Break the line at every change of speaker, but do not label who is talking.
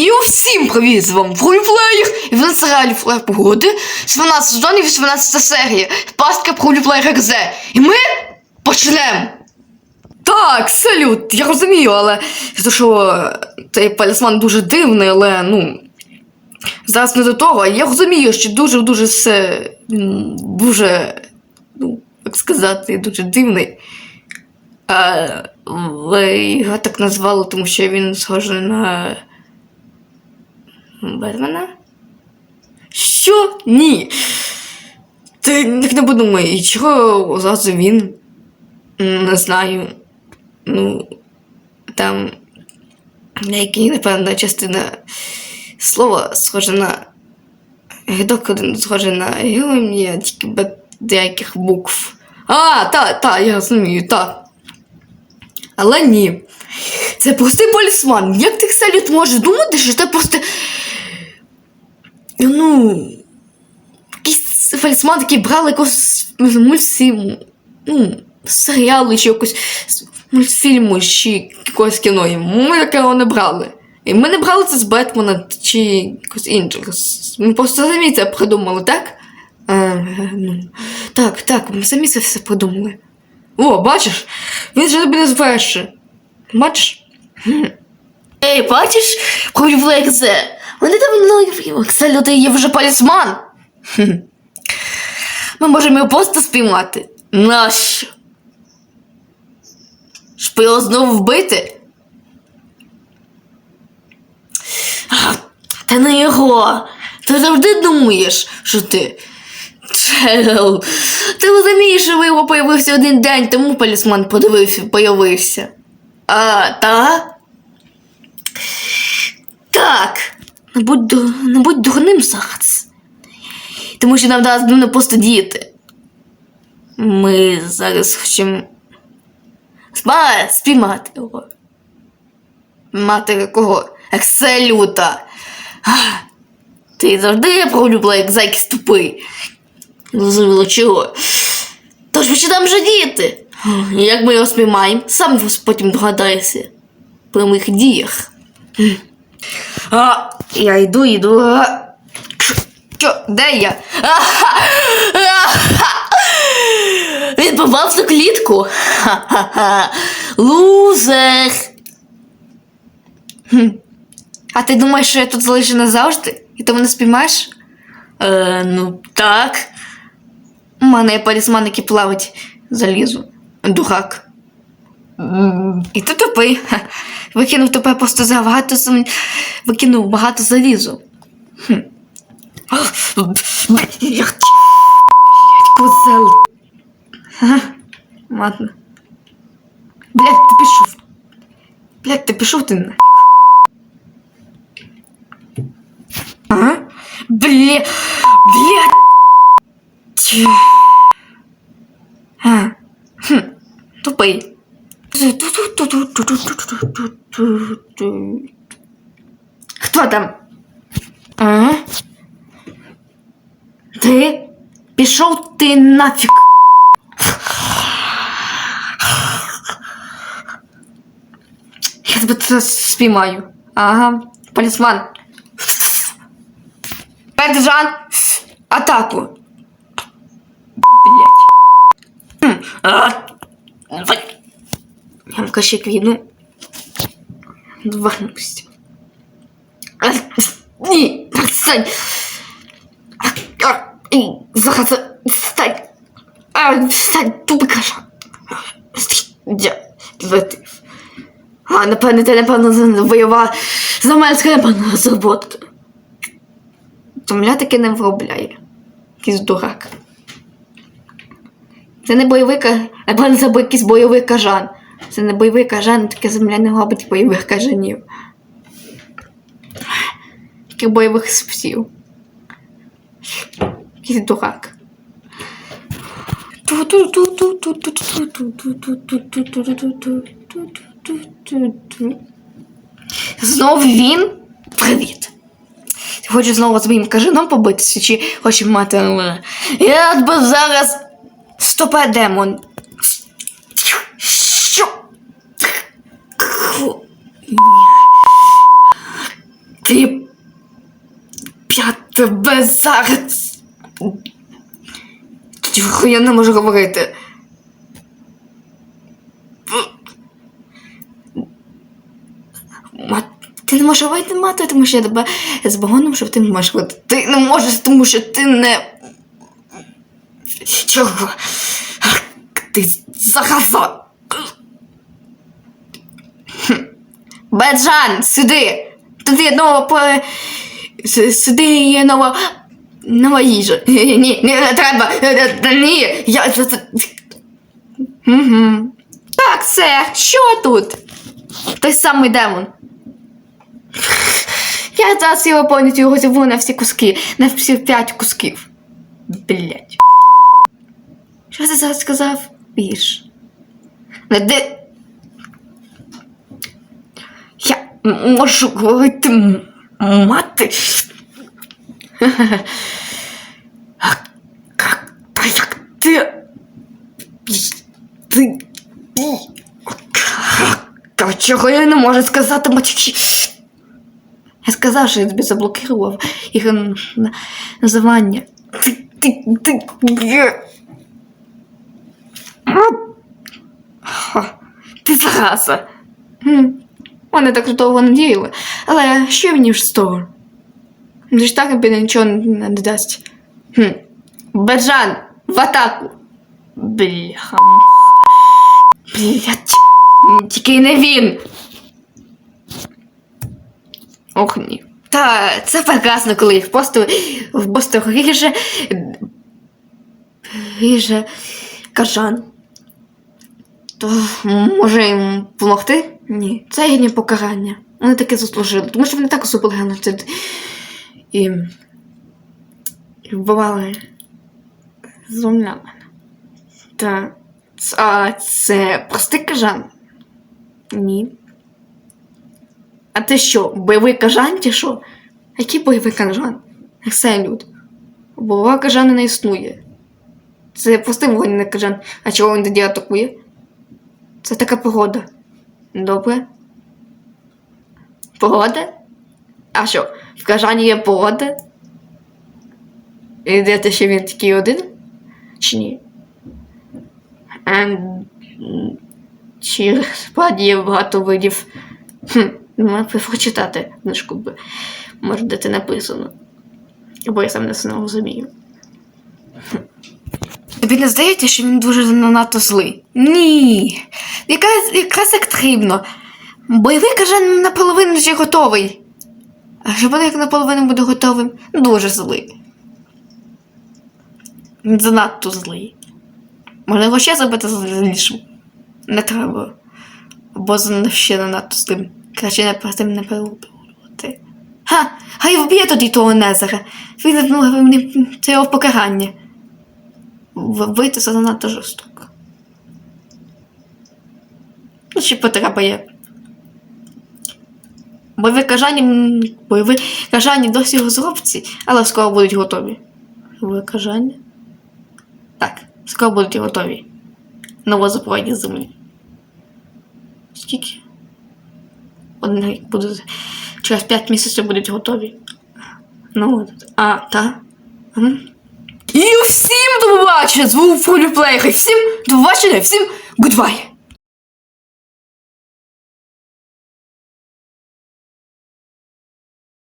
І усім привіт! З вами Фруліплеєр! І в нас реалі флер погоди. 12 сезон і 18 серія. Пастка Фруліплеєр РЗ. І ми почнемо! Так, салют, я розумію, але то, що цей палісман дуже дивний, але ну. Зараз не до того. Я розумію, що дуже-дуже все дуже, ну, як сказати, дуже дивний. А, ви його так назвали, тому що він схожий на. Бетмена? Що? Ні. Ти так не подумай, і чого зразу він? Не знаю. Ну, там деякі, напевно, частина слова схожа на. Гідок один схожий на геомія, тільки без деяких букв. А, та, та, я розумію, та. Але ні. Це простий полісман. Як ти салют можеш думати, що це просто. Ну. Якийсь полісман, який брали якогось мультфільму. Ну, серіалу чи якось мультфільму чи якогось кіно. І Ми такого не брали. І ми не брали це з Бетмена чи якось іншого. Ми просто самі це придумали, так? Е, ну, так, так, ми самі це все придумали. О, бачиш? Він же тобі не збереше. Бачиш? Ей, бачиш, Кулівлек Зе? Вони давно Салюти є вже палісман. Ми можемо його просто спіймати. Нащо? Щоб його знову вбити? Та не його. Ти завжди думаєш, що ти. Ти розумієш, що його появився один день, тому палісман подивився, появився. А, та? Так. Не будь, не будь дурним зараз. Тому що нам зараз не просто діяти. Ми зараз хочемо спіймати його. Мати кого? Екселюта. Ти завжди пролюбила, як зайкість тупий. Зрозуміло чого. Тож починаємо вже діяти. Як ми його спіймаємо, сам потім догадаєшся про моїх діях. А, я йду, йду. Що, де я? Він попав в клітку. Лузер. Хм. А ти думаєш, що я тут залишу назавжди? І ти мене спіймаєш? Е, ну так. У мене є палісман, який плавить залізу. Дурак. І ти тупий. Викинув тебе просто за багато сум... Викинув багато залізу. Хм. Як Козел. Ага. Ладно. Блядь, ти пішов. Блядь, ти пішов ти на. Ага. Бля. Блядь. Хто там? А? Ти? Пішов ти нафіг. Я тебе зараз спіймаю. Ага. Полісман. Петжан. Атаку. Блять. Хм. А. Війну. Вернусь. Ні. А, а, і Зараз встань. Встань, тупий каша. Я. А, напевно, ти, напевно, воював за Мельська, напевно, роботу. Земля таки не виробляє. Якийсь дурак. Це не бойовий ка... Напевно, це якийсь бойовий кажан. Це не бойовий кажан, таке земля не робить бойових кажанів. Таких бойових псів. Якийсь дурак. Знов він? Привіт. Ти хочеш знову з моїм кажаном побитися, чи хочеш мати. Я тебе зараз стопе демон. Що? Ти. Я тебе зараз. Тихо, я не можу говорити. Ти не можеш говорити мати, тому що я тебе з багоном, щоб ти не можеш говорити. Ти не можеш, тому що ти не. Чого? Ти зараза. Беджан, сюди! Тут є нова по... Сюди є нова. Нова їжа. Ні, не треба. Ні, я. Угу. Так, це. Що тут? Той самий демон. Я зараз його повністю його зірву на всі куски. На всі п'ять кусків. Блять. Що ти зараз сказав? Вірш. Де. Я м- можу говорити мати. Та як ти. Ти. Та чого я не можу сказати матюки? Я сказав, що я тобі заблокував їх називання. Ти, ти, ти, Ти зараза. Вони так довго не діяли. Але що мені ж з того? Ж так тобі нічого не не дасть. Хм. Беджан, в атаку. Бляха. Блять. Тільки не він. Ох ні. Та це прекрасно, коли їх просто в просто ріже. Ріже кажан. То може їм допомогти? Ні. Це їхнє покарання. Вони таке заслужили, тому що вони так зробили геноцид. І, і вбивали зумлян. Та а це простий кажан? Ні. А ти що, бойовий кажан чи що? Який бойовий кажан? Як салют. Бойового кажана не існує. Це простий вогняний кажан. А чого він тоді атакує? Це така погода. Добре. Погода? А що, в кажані є погода? І де ти ще він такий один? Чи ні? Ем, м, Чи справді є багато видів? Хм, ну, прочитати книжку би. Може, де це написано. Бо я сам не розумію. Тобі не здається, що він дуже занадто злий? Ні. Якраз, якраз як потрібно. Бойовий каже наполовину вже готовий. А що буде, як наполовину буде готовим? Дуже злий. Занадто злий. Можна його ще зробити злішим. Не треба. Бо ще не надто злим. Краще не про цим не перебувати. Ха! Хай вб'є тоді того Незера. Він ну, це його покарання. Вийти це занадто жорстоко. Ну, чи потреба є. Бойові кажані, бойові кажані досі в розробці, але скоро будуть готові. Бойові кажання? Так, скоро будуть готові. Новозаповідні землі. Скільки? Один рік буде. Через 5 місяців будуть готові. Ну, от. А, та. М. І всім до побачення! З вами Фулі Плеєр. Всім до побачення, всім гудбай!